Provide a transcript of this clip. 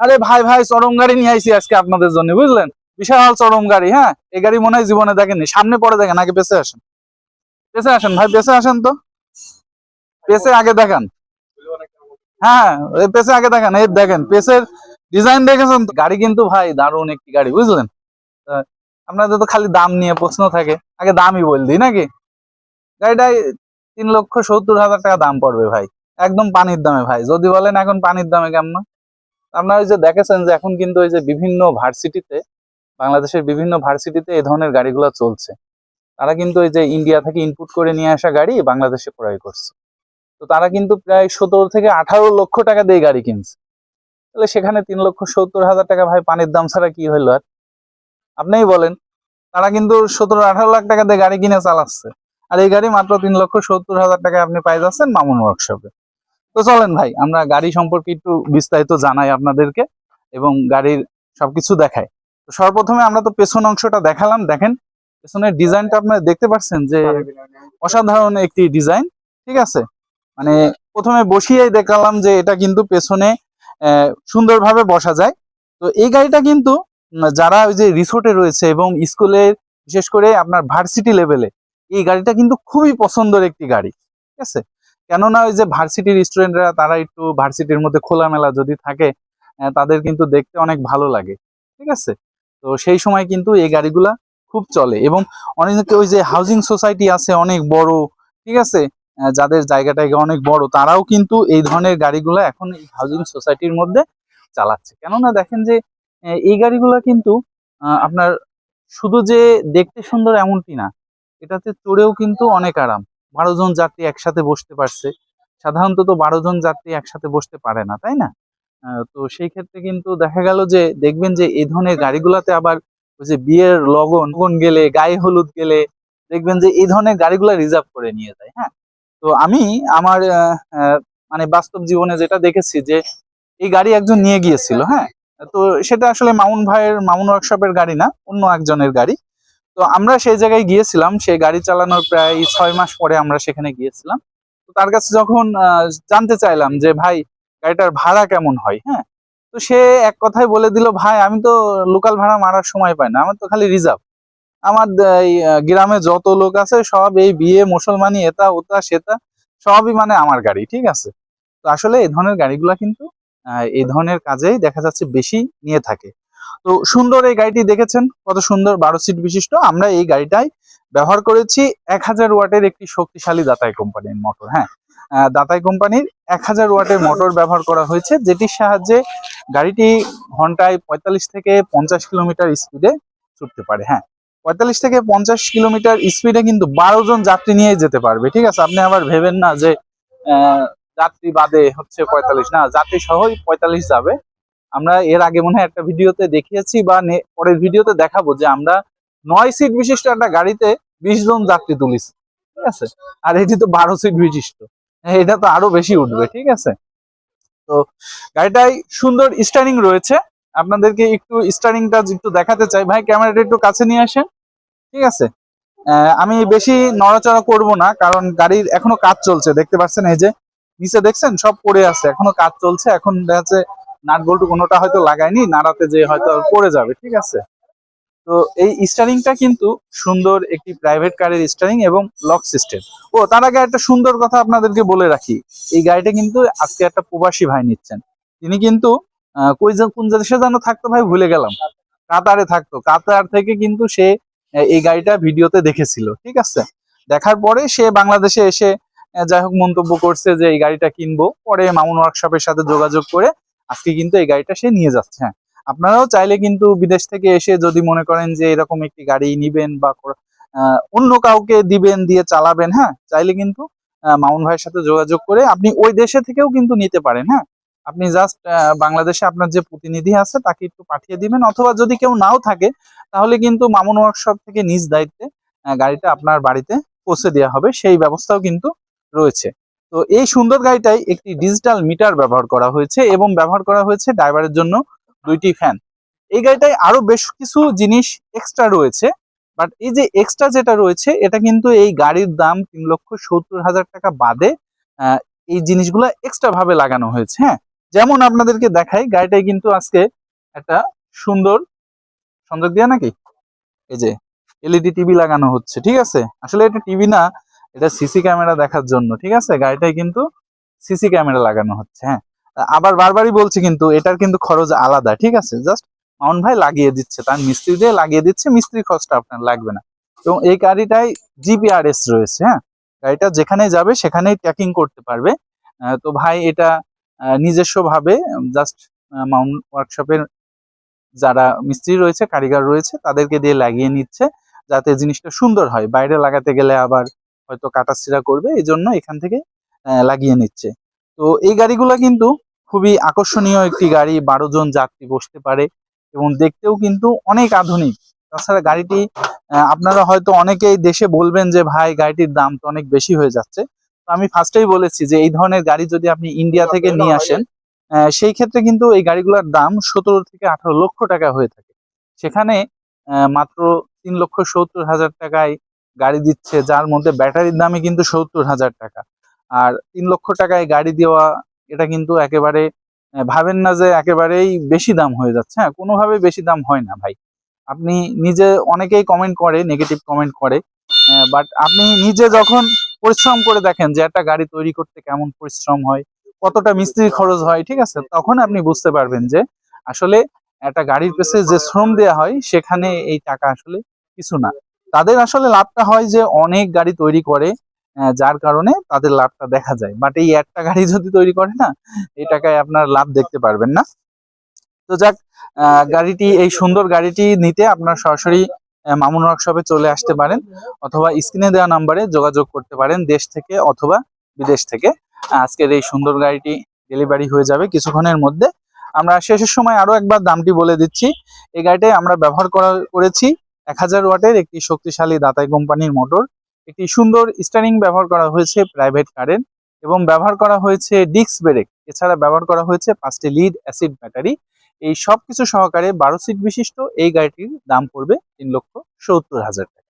আরে ভাই ভাই, চরম গাড়ি নিয়ে আইছি আজকে আপনাদের জন্য, বুঝলেন? বিশাল চরম গাড়ি হ্যাঁ? এই গাড়ি মনে হয় জীবনে দেখেননি। সামনে পরে দেখেন, আগে পেছে আসেন। পেছে আসেন, ভাই পেছে আসেন তো। পেছে আগে দেখান। হ্যাঁ পেছে আগে দেখেন, এই দেখেন পেছের ডিজাইন দেখেছেন তো? গাড়ি কিন্তু ভাই দারুণ একটি গাড়ি, বুঝলেন? আপনাদের তো খালি দাম নিয়ে প্রশ্ন থাকে। আগে দামই বল দিই, নাকি? গাড়িটাই তিন লক্ষ সত্তর হাজার টাকা দাম পড়বে ভাই। একদম পানির দামে ভাই। যদি বলেন এখন পানির দামে কেমন? আপনারা ওই যে দেখেছেন যে এখন কিন্তু ওই যে বিভিন্ন ভার্সিটিতে, বাংলাদেশের বিভিন্ন ভার্সিটিতে এই ধরনের গাড়িগুলো চলছে। তারা কিন্তু ওই যে ইন্ডিয়া থেকে ইনপুট করে নিয়ে আসা গাড়ি বাংলাদেশে ক্রয় করছে। তো তারা কিন্তু প্রায় সতেরো থেকে আঠারো লক্ষ টাকা দিয়ে গাড়ি কিনছে। তাহলে সেখানে তিন লক্ষ সত্তর হাজার টাকা ভাই পানির দাম ছাড়া কি হইল আর? আপনিই বলেন। তারা কিন্তু সতেরো আঠারো লাখ টাকা দিয়ে গাড়ি কিনে চালাচ্ছে। আর এই গাড়ি মাত্র তিন লক্ষ সত্তর হাজার টাকায় আপনি পাই যাচ্ছেন মামুন ওয়ার্কশপে তো চলেন ভাই, আমরা গাড়ি সম্পর্কে একটু বিস্তারিত জানাই আপনাদেরকে এবং গাড়ির সবকিছু দেখাই। তো সর্বপ্রথমে আমরা তো পেছন অংশটা দেখালাম, দেখেন পেছনের ডিজাইনটা আপনারা দেখতে পাচ্ছেন যে অসাধারণ একটি ডিজাইন, ঠিক আছে? মানে প্রথমে বসিয়েই দেখালাম যে এটা কিন্তু পেছনে সুন্দরভাবে বসা যায়। তো এই গাড়িটা কিন্তু যারা ওই যে রিসোর্টে রয়েছে এবং স্কুলে, বিশেষ করে আপনার ভার্সিটি লেভেলে, এই গাড়িটা কিন্তু খুবই পছন্দের একটি গাড়ি, ঠিক আছে? কেননা ওই যে ভার্সিটির স্টুডেন্টরা তারা একটু ভার্সিটির মধ্যে খোলামেলা যদি থাকে তাদের কিন্তু দেখতে অনেক ভালো লাগে, ঠিক আছে? তো সেই সময় কিন্তু এই গাড়িগুলা খুব চলে এবং অনেকে ওই যে হাউজিং সোসাইটি আছে অনেক বড়, ঠিক আছে? যাদের জায়গাটা অনেক বড়, তারাও কিন্তু এই ধরনের গাড়িগুলো এখন এই হাউজিং সোসাইটির মধ্যে চালাচ্ছে। কেননা দেখেন যে এই গাড়িগুলো কিন্তু আপনার শুধু যে দেখতে সুন্দর এমনটি না, এটাতে চড়েও কিন্তু অনেক আরাম। বারো জন যাত্রী একসাথে বসতে পারছে। সাধারণত তো বারো জন যাত্রী একসাথে বসতে পারে না, তাই না? তো সেই ক্ষেত্রে কিন্তু দেখা গেল যে দেখবেন যে এই ধরনের গাড়িগুলোতে আবার ওই যে বিয়ের লগন গেলে, গায়ে হলুদ গেলে দেখবেন যে এই ধরনের গাড়িগুলো রিজার্ভ করে নিয়ে যায় হ্যাঁ? তো আমি আমার মানে বাস্তব জীবনে যেটা দেখেছি যে এই গাড়ি একজন নিয়ে গিয়েছিল হ্যাঁ? তো সেটা আসলে মামুন ভাইয়ের, মামুন ওয়ার্কশপের গাড়ি না, অন্য একজনের গাড়ি। তো আমরা সেই জায়গায় গিয়েছিলাম, সেই গাড়ি চালানোর প্রায় ছয় মাস পরে আমরা সেখানে গিয়েছিলাম। তো তার কাছে যখন জানতে চাইলাম যে, ভাই, গাড়িটার ভাড়া কেমন হয়? হ্যাঁ তো সে এক কথায় বলে দিল, ভাই, আমি তো লোকাল ভাড়া মারার সময় পাই না, আমার তো খালি রিজার্ভ। আমার এই গ্রামে যত লোক আছে, সব এই বিয়ে, মুসলমানি, এটা, ওটা, সেটা, সবই মানে আমার গাড়ি, ঠিক আছে? তো আসলে এই ধরনের গাড়িগুলা কিন্তু এই ধরনের কাজেই দেখা যাচ্ছে বেশি নিয়ে থাকে। তো সুন্দর এই গাড়িটি দেখেছেন? কত সুন্দর বারো সিট বিশিষ্ট। আমরা এই গাড়িটাই ব্যবহার করেছি এক হাজার ওয়াটের একটি শক্তিশালী দাতাই কোম্পানির মোটর হ্যাঁ? দাতাই কোম্পানির এক হাজার ওয়াটের মোটর ব্যবহার করা হয়েছে, যেটির সাহায্যে গাড়িটি ঘন্টায় পঁয়তাল্লিশ থেকে পঞ্চাশ কিলোমিটার স্পিডে ছুটতে পারে হ্যাঁ? পঁয়তাল্লিশ থেকে পঞ্চাশ কিলোমিটার স্পিডে কিন্তু বারো জন যাত্রী নিয়ে যেতে পারবে, ঠিক আছে? আপনি আবার ভেবেন না যে যাত্রী বাদে হচ্ছে পঁয়তাল্লিশ, না, যাত্রী সহই পঁয়তাল্লিশ যাবে। আমরা এর আগে মনে হয় একটা ভিডিওতে দেখিয়েছি বা পরের ভিডিওতে দেখাবো যে আমরা নয় সিট বিশিষ্ট একটা গাড়িতে বিশ জন যাত্রী তুলিছি, ঠিক আছে? আর এটি তো বারো সিট বিশিষ্ট। এটা তো আরও বেশি উঠবে, ঠিক আছে? তো গাড়িটাই সুন্দর স্টারিং রয়েছে। আপনাদেরকে একটু স্টারিংটা একটু দেখাতে চাই। ভাই, ক্যামেরাটা একটু কাছে নিয়ে আসেন, ঠিক আছে? আমি বেশি নড়াচড়া করব না, কারণ গাড়ির এখনও কাজ চলছে। দেখতে পাচ্ছেন এই যে, নিচে দেখছেন? সব পড়ে আছে, এখনও কাজ চলছে। এখন দেখা যাচ্ছে নাট বল্টু কোনোটা হয়তো লাগায়নি, নাড়াতে যে হয়তো পড়ে যাবে, ঠিক আছে? তো এই স্টারিংটা কিন্তু সুন্দর একটি প্রাইভেট কারের স্টারিং এবং লক সিস্টেম ও, তার আগে একটা সুন্দর কথা আপনাদেরকে বলে রাখি, এই গাড়িটা কিন্তু আজকে একটা প্রবাসী ভাই নিচ্ছেন। তিনি কিন্তু কোন দেশে যেন থাকতো ভাই, ভুলে গেলাম। কাতারে থাকতো। কাতার থেকে কিন্তু সে এই গাড়িটা ভিডিওতে দেখেছিল, ঠিক আছে? দেখার পরে সে বাংলাদেশে এসে যাই হোক মন্তব্য করছে যে এই গাড়িটা কিনবো। পরে মামুন ওয়ার্কশপের সাথে যোগাযোগ করে আজকে কিন্তু এই গাড়িটা সে নিয়ে যাচ্ছে হ্যাঁ। আপনারাও চাইলে কিন্তু বিদেশ থেকে এসে যদি মনে করেন যে এরকম একটি গাড়ি নিবেন বা অন্য কাউকে দিবেন, দিয়ে চালাবেন হ্যাঁ চাইলে কিন্তু মামুন ভাইয়ের সাথে যোগাযোগ করে আপনি ওই দেশে থেকেও কিন্তু নিতে পারেন হ্যাঁ। আপনি জাস্ট বাংলাদেশে আপনার যে প্রতিনিধি আছে তাকে একটু পাঠিয়ে দিবেন, অথবা যদি কেউ নাও থাকে, তাহলে কিন্তু মামুন ওয়ার্কশপ থেকে নিজ দায়িত্বে গাড়িটা আপনার বাড়িতে পৌঁছে দেওয়া হবে। সেই ব্যবস্থাও কিন্তু রয়েছে। তো এই সুন্দর গাড়িটাই একটি ডিজিটাল মিটার ব্যবহার করা হয়েছে এবং ব্যবহার করা হয়েছে ড্রাইভারের জন্য দুইটি ফ্যান এই গাড়িটায় আরও বেশ কিছু জিনিস এক্সট্রা রয়েছে বাট এই যে এক্সট্রা যেটা রয়েছে, এটা কিন্তু এই গাড়ির দাম তিন লক্ষ সত্তর হাজার টাকা বাদে এই জিনিসগুলো এক্সট্রা ভাবে লাগানো হয়েছে হ্যাঁ? যেমন আপনাদেরকে দেখাই গাড়িটাই কিন্তু আজকে একটা সুন্দর সংযোগ দেওয়া নাকি? এই যে এলইডি টিভি লাগানো হচ্ছে, ঠিক আছে? আসলে এটা টিভি না এটা সিসি ক্যামেরা দেখার জন্য, ঠিক আছে? গাড়িটায় কিন্তু সিসি ক্যামেরা লাগানো হচ্ছে হ্যাঁ? আবার বারবারই বলছি কিন্তু এটার কিন্তু খরচ আলাদা, ঠিক আছে? জাস্ট মাউন ভাই লাগিয়ে দিচ্ছে, তার মিস্ত্রি দিয়ে লাগিয়ে দিচ্ছে মিস্ত্রি খরচটা আপনার লাগবে না। এবং এই গাড়িটায় জিপিআরএস রয়েছে হ্যাঁ? গাড়িটা যেখানে যাবে সেখানেই ট্র্যাকিং করতে পারবে। তো ভাই এটা নিজস্ব ভাবে জাস্ট মাউন্ট ওয়ার্কশপের যারা মিস্ত্রি রয়েছে, কারিগর রয়েছে, তাদেরকে দিয়ে লাগিয়ে নিচ্ছে, যাতে জিনিসটা সুন্দর হয়। বাইরে লাগাতে গেলে আবার হয়তো কাটাছিড়া করবে এই জন্য এখান থেকে লাগিয়ে নিচ্ছে। তো এই গাড়িগুলো কিন্তু খুবই আকর্ষণীয় একটি গাড়ি বারো জন যাত্রী বসতে পারে এবং দেখতেও কিন্তু অনেক আধুনিক। তাছাড়া গাড়িটি আপনারা হয়তো অনেকেই দেশে বলবেন যে ভাই গাড়িটির দাম তো অনেক বেশি হয়ে যাচ্ছে। তো আমি ফার্স্টেই বলেছি যে এই ধরনের গাড়ি যদি আপনি ইন্ডিয়া থেকে নিয়ে আসেন আহ, সেই ক্ষেত্রে কিন্তু এই গাড়িগুলোর দাম সতেরো থেকে আঠারো লক্ষ টাকা হয়ে থাকে। সেখানে আহ, মাত্র তিন লক্ষ সত্তর হাজার টাকায় গাড়ি দিচ্ছে, যার মধ্যে ব্যাটারির দামে কিন্তু সত্তর হাজার টাকা। আর তিন লক্ষ টাকায় গাড়ি দেওয়া, এটা কিন্তু একেবারে ভাবেন না যে একেবারেই বেশি দাম হয়ে যাচ্ছে। হ্যাঁ কোনোভাবে বেশি দাম হয় না ভাই। আপনি নিজে অনেকেই কমেন্ট করে নেগেটিভ কমেন্ট করে বাট আপনি নিজে যখন পরিশ্রম করে দেখেন যে একটা গাড়ি তৈরি করতে কেমন পরিশ্রম হয়, কতটা মিস্ত্রির খরচ হয়, ঠিক আছে, তখন আপনি বুঝতে পারবেন যে আসলে একটা গাড়ির পেছনে যে শ্রম দেওয়া হয়, সেখানে এই টাকা আসলে কিছু না। তাদের আসলে লাভটা হয় যে অনেক গাড়ি তৈরি করে যার কারণে তাদের লাভটা দেখা যায়। বাট এই একটা গাড়ি যদি তৈরি করে না এই টাকায় আপনার লাভ দেখতে পারবেন না। তো যাক গাড়িটি, এই সুন্দর গাড়িটি নিতে আপনার সরাসরি মামুন ওয়ার্কশপে চলে আসতে পারেন অথবা স্ক্রিনে দেওয়া নাম্বারে যোগাযোগ করতে পারেন দেশ থেকে অথবা বিদেশ থেকে। আজকের এই সুন্দর গাড়িটি ডেলিভারি হয়ে যাবে কিছুক্ষণের মধ্যে। আমরা শেষের সময় আরও একবার দামটি বলে দিচ্ছি। এই গাড়িটাই আমরা ব্যবহার করা, করেছি। এক হাজার ওয়াটের একটি শক্তিশালী দাতাই কোম্পানির মোটর। একটি সুন্দর স্টারিং ব্যবহার করা হয়েছে প্রাইভেট কারের এবং ব্যবহার করা হয়েছে ডিস্ক ব্রেক এছাড়া ব্যবহার করা হয়েছে পাঁচটি লিড অ্যাসিড ব্যাটারি এই সব কিছু সহকারে বারো সিট বিশিষ্ট এই গাড়িটির দাম পড়বে তিন লক্ষ সত্তর হাজার টাকা।